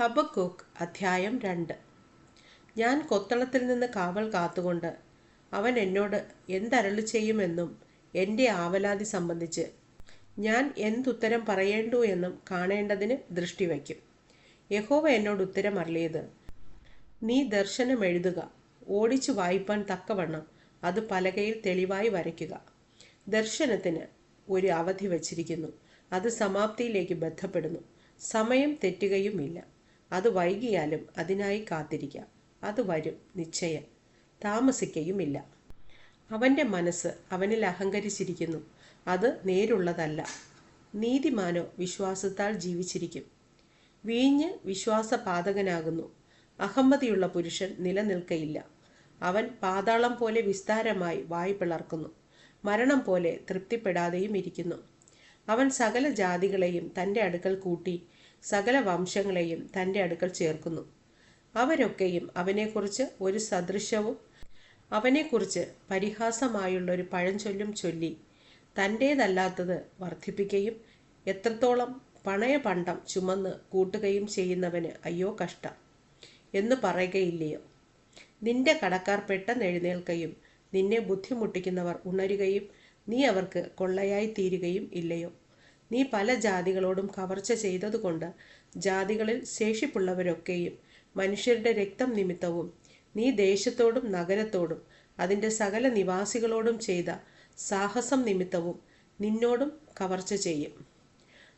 Habakkuk അധ്യായം രണ്ട്. ഞാൻ കൊത്തളത്തിൽ നിന്ന് കാവൽ കാത്തുകൊണ്ട് അവൻ എന്നോട് എന്തരളി ചെയ്യുമെന്നും എന്റെ ആവലാതി സംബന്ധിച്ച് ഞാൻ എന്തുത്തരം പറയേണ്ടു എന്നും കാണേണ്ടതിന് ദൃഷ്ടി വയ്ക്കും. യഹോവ എന്നോട് ഉത്തരം അറിയത് നീ ദർശനം എഴുതുക ഓടിച്ചു വായിപ്പാൻ തക്കവണ്ണം അത് പലകയിൽ തെളിവായി വരയ്ക്കുക. ദർശനത്തിന് ഒരു അവധി വച്ചിരിക്കുന്നു അത് സമാപ്തിയിലേക്ക് ബന്ധപ്പെടുന്നു സമയം തെറ്റുകയുമില്ല. അത് വൈകിയാലും അതിനായി കാത്തിരിക്കാം. അത് വരും നിശ്ചയം. താമസിക്കയുമില്ല. അവന്റെ മനസ്സ് അവനിൽ അഹങ്കരിച്ചിരിക്കുന്നു. അത് നേരുള്ളതല്ല. നീതിമാനോ വിശ്വാസത്താൽ ജീവിച്ചിരിക്കും. വീഞ്ഞ് വിശ്വാസപാതകനാകുന്നു. അഹമ്മതിയുള്ള പുരുഷൻ നിലനിൽക്കയില്ല. അവൻ പാതാളം പോലെ വിസ്താരമായി വായ് പിളർക്കുന്നു. മരണം പോലെ തൃപ്തിപ്പെടാതെയും ഇരിക്കുന്നു. അവൻ സകല ജാതികളെയും തന്റെ അടുക്കൽ കൂട്ടി സകല വംശങ്ങളെയും തന്റെ അടുക്കൽ ചേർക്കുന്നു. അവരൊക്കെയും അവനെക്കുറിച്ച് ഒരു സദൃശവും അവനെക്കുറിച്ച് പരിഹാസമായുള്ള ഒരു പഴഞ്ചൊല്ലും ചൊല്ലി തന്റേതല്ലാത്തത് വർദ്ധിപ്പിക്കുകയും എത്രത്തോളം പണയപണ്ടം ചുമന്ന് കൂട്ടുകയും ചെയ്യുന്നവന് അയ്യോ കഷ്ടം എന്ന് പറയുകയില്ലയോ? നിന്റെ കടക്കാർ പെട്ടെന്ന് എഴുന്നേൽക്കുകയും നിന്നെ ബുദ്ധിമുട്ടിക്കുന്നവർ ഉണരുകയും നീ അവർക്ക് കൊള്ളയായി തീരുകയും ഇല്ലയോ? നീ പല ജാതികളോടും കവർച്ച ചെയ്തതുകൊണ്ട് ജാതികളിൽ ശേഷിപ്പുള്ളവരൊക്കെയും മനുഷ്യരുടെ രക്തം നിമിത്തവും നീ ദേശത്തോടും നഗരത്തോടും അതിന്റെ സകല നിവാസികളോടും ചെയ്ത സാഹസം നിമിത്തവും നിന്നോടും കവർച്ച ചെയ്യും.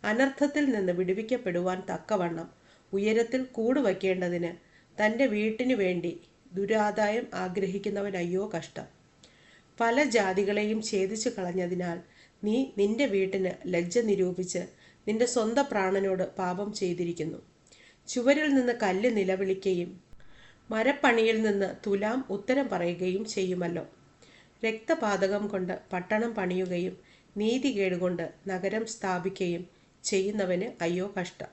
അനർത്ഥത്തിൽ നിന്ന് വിടുവിക്കപ്പെടുവാൻ തക്കവണ്ണം ഉയരത്തിൽ കൂടുവയ്ക്കേണ്ടതിന് തന്റെ വീട്ടിനു വേണ്ടി ദുരാദായം ആഗ്രഹിക്കുന്നവൻ അയ്യോ കഷ്ടം. പല ജാതികളെയും ഛേദിച്ചു കളഞ്ഞതിനാൽ നീ നിന്റെ വീട്ടിന് ലജ്ജ നിരൂപിച്ച് നിന്റെ സ്വന്തം പ്രാണനോട് പാപം ചെയ്തിരിക്കുന്നു. ചുവരിൽ നിന്ന് കല്ല് നിലവിളിക്കുകയും മരപ്പണിയിൽ നിന്ന് തുലാം ഉത്തരം പറയുകയും ചെയ്യുമല്ലോ. രക്തപാതകം കൊണ്ട് പട്ടണം പണിയുകയും നീതികേടുകൊണ്ട് നഗരം സ്ഥാപിക്കുകയും ചെയ്യുന്നവന് അയ്യോ കഷ്ടം.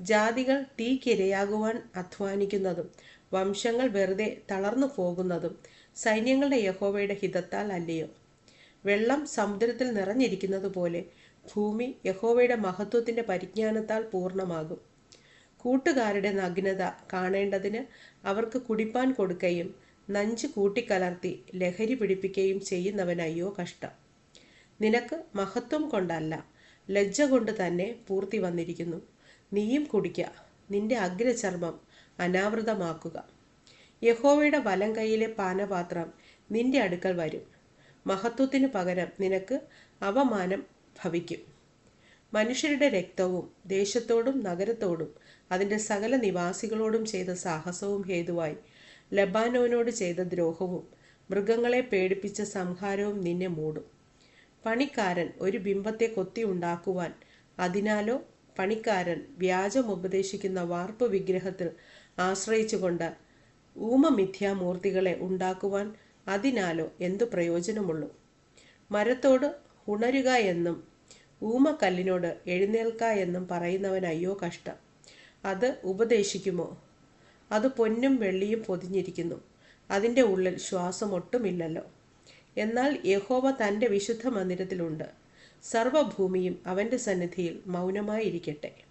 ജാതികൾ തീക്കിരയാകുവാൻ അധ്വാനിക്കുന്നതും വംശങ്ങൾ വെറുതെ തളർന്നു പോകുന്നതും സൈന്യങ്ങളുടെ യഹോവയുടെ ഹിതത്താൽ അല്ലയോ? വെള്ളം സമുദ്രത്തിൽ നിറഞ്ഞിരിക്കുന്നത് പോലെ ഭൂമി യഹോവയുടെ മഹത്വത്തിന്റെ പരിജ്ഞാനത്താൽ പൂർണമാകും. കൂട്ടുകാരുടെ നഗ്നത കാണേണ്ടതിന് അവർക്ക് കുടിപ്പാൻ കൊടുക്കുകയും നഞ്ച് കൂട്ടിക്കലർത്തി ലഹരി പിടിപ്പിക്കുകയും ചെയ്യുന്നവനയ്യോ കഷ്ടം. നിനക്ക് മഹത്വം കൊണ്ടല്ല ലജ്ജ കൊണ്ട് തന്നെ പൂർത്തി വന്നിരിക്കുന്നു. നീയും കുടിക്ക നിന്റെ അഗ്രചർമ്മം അനാവൃതമാക്കുക. യഹോവയുടെ വലം കൈയിലെ പാനപാത്രം നിന്റെ അടുക്കൽ വരും. മഹത്വത്തിനു പകരം നിനക്ക് അവമാനം ഭവിക്കും. മനുഷ്യരുടെ രക്തവും ദേശത്തോടും നഗരത്തോടും അതിന്റെ സകല നിവാസികളോടും ചെയ്ത സാഹസവും ഹേതുവായി. ലബാനോനോട് ചെയ്ത ദ്രോഹവും മൃഗങ്ങളെ പേടിപ്പിച്ച സംഹാരവും നിന്നെ മൂടും. പണിക്കാരൻ ഒരു ബിംബത്തെ കൊത്തി ഉണ്ടാക്കുവാൻ അതിനാലോ പണിക്കാരൻ വ്യാജം ഉപദേശിക്കുന്ന വാർപ്പ് വിഗ്രഹത്തിൽ ആശ്രയിച്ചുകൊണ്ട് ഊമമിഥ്യാമൂർത്തികളെ ഉണ്ടാക്കുവാൻ അതിനാലോ എന്തു പ്രയോജനമുള്ളൂ? മരത്തോട് ഉണരുക എന്നും ഊമക്കല്ലിനോട് എഴുന്നേൽക്ക എന്നും പറയുന്നവൻ അയ്യോ കഷ്ടം. അത് ഉപദേശിക്കുമോ? അത് പൊന്നും വെള്ളിയും പൊതിഞ്ഞിരിക്കുന്നു. അതിന്റെ ഉള്ളിൽ ശ്വാസം ഒട്ടുമില്ലല്ലോ എന്നാൽ യഹോവ തന്റെ വിശുദ്ധ മന്ദിരത്തിലുണ്ട് സർവഭൂമിയും അവന്റെ സന്നിധിയിൽ മൗനമായിരിക്കട്ടെ.